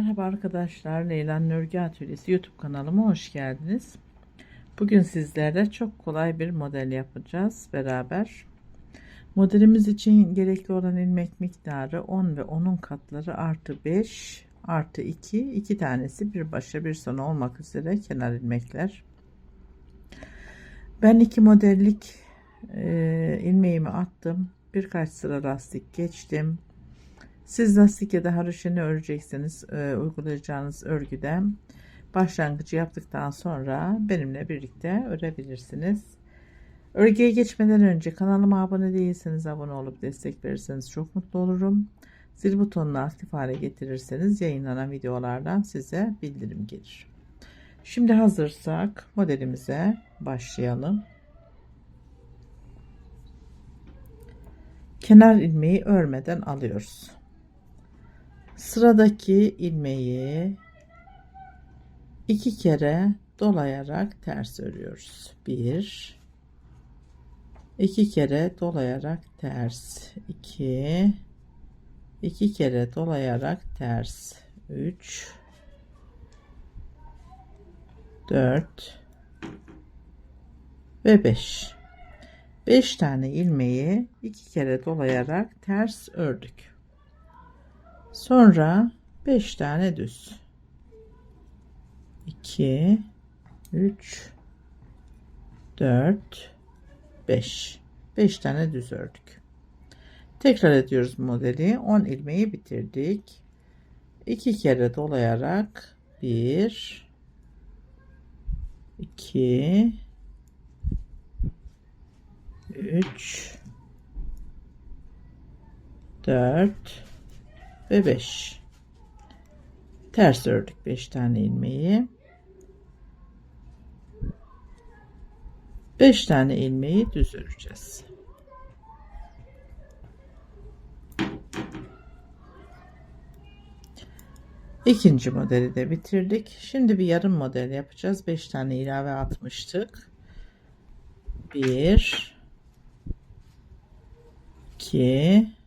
Merhaba arkadaşlar, Leyla Örgü Atölyesi YouTube kanalıma hoş geldiniz. Bugün sizlerle çok kolay bir model yapacağız beraber. Modelimiz için gerekli olan ilmek miktarı 10 ve 10'un katları artı 5 artı 2, 2 tanesi bir başa bir sona olmak üzere kenar ilmekler. Ben iki modellik e, ilmeğimi attım. Birkaç sıra lastik geçtim. Siz lastik ya haroşeni örecekseniz e, uygulayacağınız örgüden başlangıcı yaptıktan sonra benimle birlikte örebilirsiniz. Örgüye geçmeden önce kanalıma abone değilseniz abone olup destek verirseniz çok mutlu olurum. Zil butonunu aktif hale getirirseniz yayınlanan videolardan size bildirim gelir. Şimdi hazırsak modelimize başlayalım. Kenar ilmeği örmeden alıyoruz. Sıradaki ilmeği iki kere dolayarak ters örüyoruz. Bir, iki kere dolayarak ters. iki, iki kere dolayarak ters. Üç, dört ve beş. Beş tane ilmeği iki kere dolayarak ters ördük. Sonra 5 tane düz. 2 3 4 5 5 tane düz ördük. Tekrar ediyoruz modeli. 10 ilmeği bitirdik. 2 kere dolayarak 1 2 3 4 ve 5 ters ördük 5 tane ilmeği 5 tane ilmeği düz öreceğiz İkinci modeli de bitirdik. Şimdi bir yarım model yapacağız. 5 tane ilave atmıştık. 1 2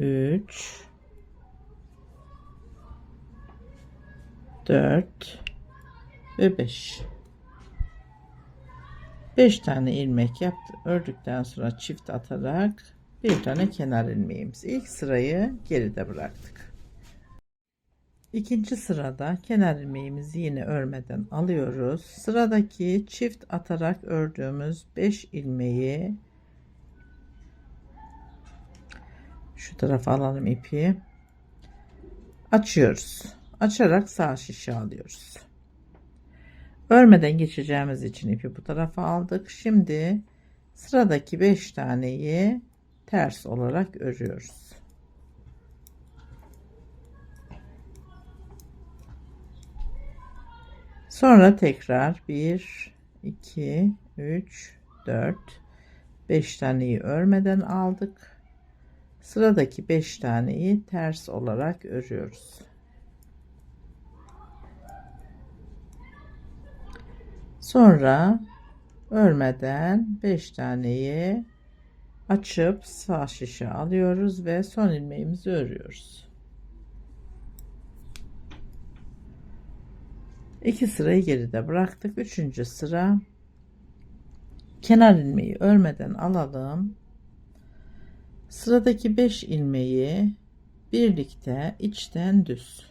3 4 ve 5 5 tane ilmek yaptık ördükten sonra çift atarak bir tane kenar ilmeğimiz ilk sırayı geride bıraktık. İkinci sırada kenar ilmeğimizi yine örmeden alıyoruz. Sıradaki çift atarak ördüğümüz 5 ilmeği şu tarafa alalım ipi. Açıyoruz. Açarak sağ şişe alıyoruz. Örmeden geçeceğimiz için ipi bu tarafa aldık. Şimdi sıradaki 5 taneyi ters olarak örüyoruz. Sonra tekrar 1 2 3 4 5 taneyi örmeden aldık Sıradaki 5 taneyi ters olarak örüyoruz. Sonra örmeden 5 taneyi açıp sağ şişe alıyoruz ve son ilmeğimizi örüyoruz. İki sırayı geride bıraktık. Üçüncü sıra kenar ilmeği örmeden alalım. Sıradaki 5 ilmeği birlikte içten düz.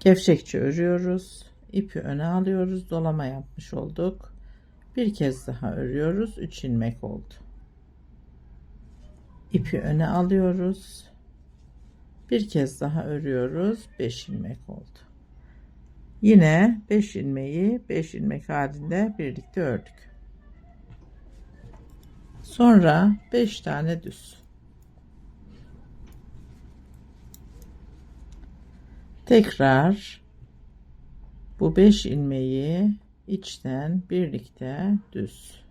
Gevşekçe örüyoruz. ipi öne alıyoruz. Dolama yapmış olduk. Bir kez daha örüyoruz. 3 ilmek oldu. ipi öne alıyoruz. Bir kez daha örüyoruz. 5 ilmek oldu. Yine 5 ilmeği 5 ilmek halinde birlikte ördük. Sonra 5 tane düz. Tekrar bu 5 ilmeği içten birlikte düz.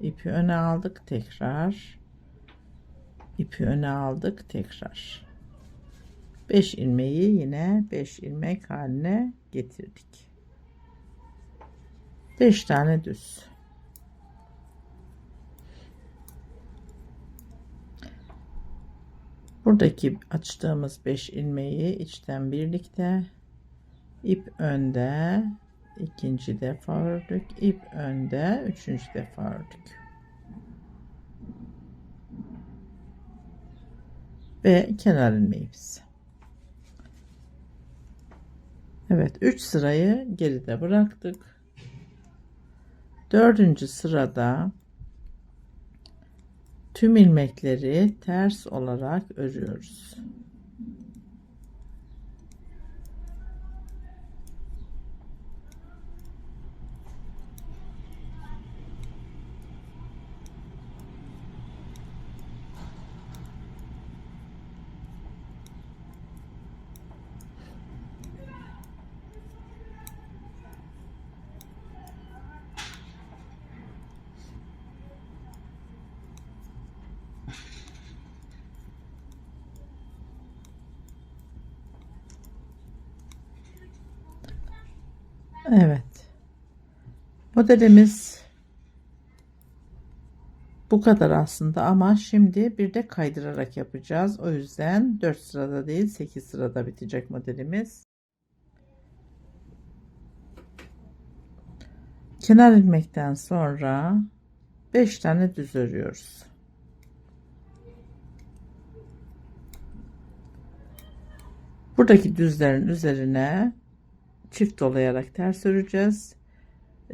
ipi öne aldık tekrar. ipi öne aldık tekrar. 5 ilmeği yine 5 ilmek haline getirdik. 5 tane düz. Buradaki açtığımız 5 ilmeği içten birlikte ip önde ikinci defa ördük ip önde üçüncü defa ördük. Ve kenar ilmeğimiz. Evet 3 sırayı geride bıraktık. Dördüncü sırada tüm ilmekleri ters olarak örüyoruz. Evet. Modelimiz bu kadar aslında ama şimdi bir de kaydırarak yapacağız. O yüzden 4 sırada değil 8 sırada bitecek modelimiz. Kenar ilmekten sonra 5 tane düz örüyoruz. Buradaki düzlerin üzerine çift dolayarak ters öreceğiz.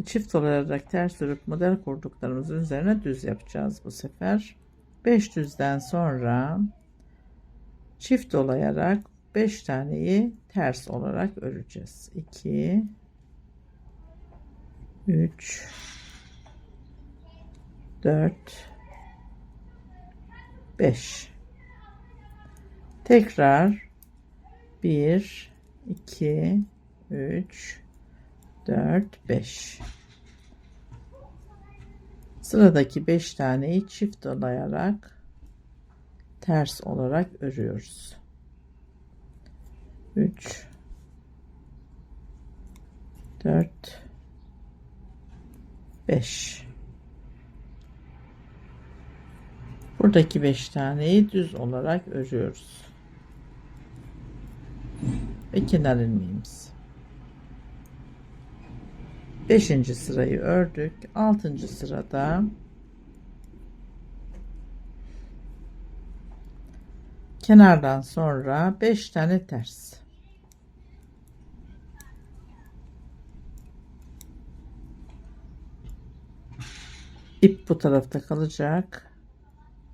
Çift dolayarak ters örüp model kurduklarımızın üzerine düz yapacağız bu sefer. 5 düzden sonra çift dolayarak 5 taneyi ters olarak öreceğiz. 2 3 4 5 tekrar 1 2 3 4 5 sıradaki 5 taneyi çift dolayarak ters olarak örüyoruz. 3 4 5 buradaki 5 taneyi düz olarak örüyoruz. Ve kenar ilmeğimiz 5. sırayı ördük. 6. sırada kenardan sonra 5 tane ters. İp bu tarafta kalacak.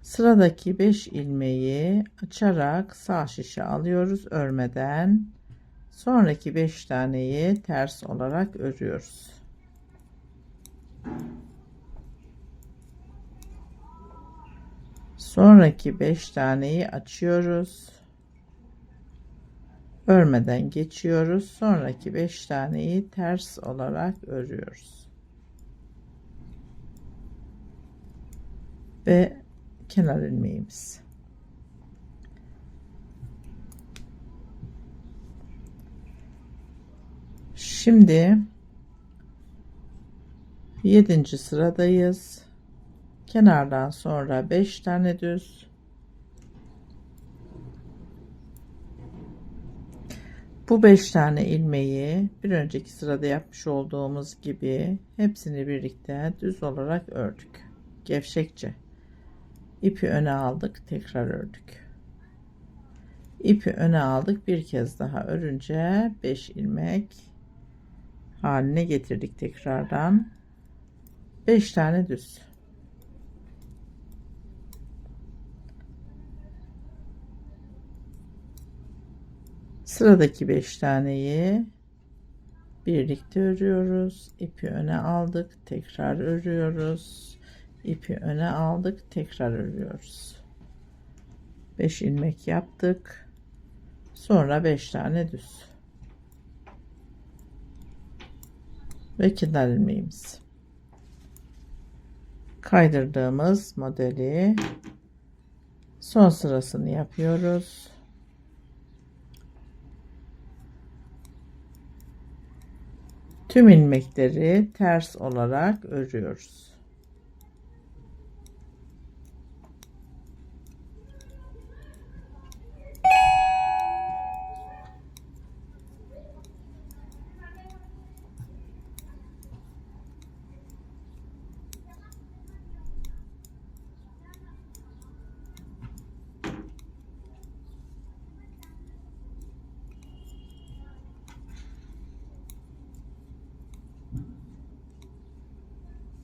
Sıradaki 5 ilmeği açarak sağ şişe alıyoruz örmeden. Sonraki 5 taneyi ters olarak örüyoruz. Sonraki 5 taneyi açıyoruz. Örmeden geçiyoruz. Sonraki 5 taneyi ters olarak örüyoruz. Ve kenar ilmeğimiz. Şimdi 7. sıradayız. Kenardan sonra 5 tane düz. Bu 5 tane ilmeği bir önceki sırada yapmış olduğumuz gibi hepsini birlikte düz olarak ördük. Gevşekçe. İpi öne aldık, tekrar ördük. İpi öne aldık, bir kez daha örünce 5 ilmek haline getirdik tekrardan. 5 tane düz. Sıradaki 5 taneyi birlikte örüyoruz. İpi öne aldık, tekrar örüyoruz. İpi öne aldık, tekrar örüyoruz. 5 ilmek yaptık. Sonra 5 tane düz. Ve kenar ilmeğimiz kaydırdığımız modeli son sırasını yapıyoruz. Tüm ilmekleri ters olarak örüyoruz.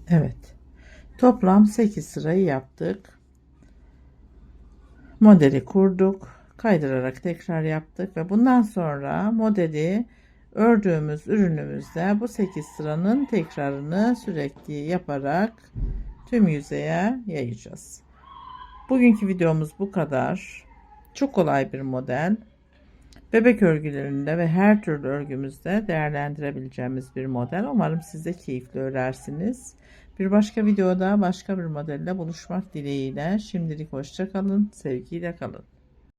Evet. Toplam 8 sırayı yaptık. Modeli kurduk. Kaydırarak tekrar yaptık ve bundan sonra modeli ördüğümüz ürünümüzde bu 8 sıranın tekrarını sürekli yaparak tüm yüzeye yayacağız. Bugünkü videomuz bu kadar. Çok kolay bir model. Bebek örgülerinde ve her türlü örgümüzde değerlendirebileceğimiz bir model. Umarım siz de keyifli örersiniz. Bir başka videoda başka bir modelle buluşmak dileğiyle. Şimdilik hoşça kalın, sevgiyle kalın.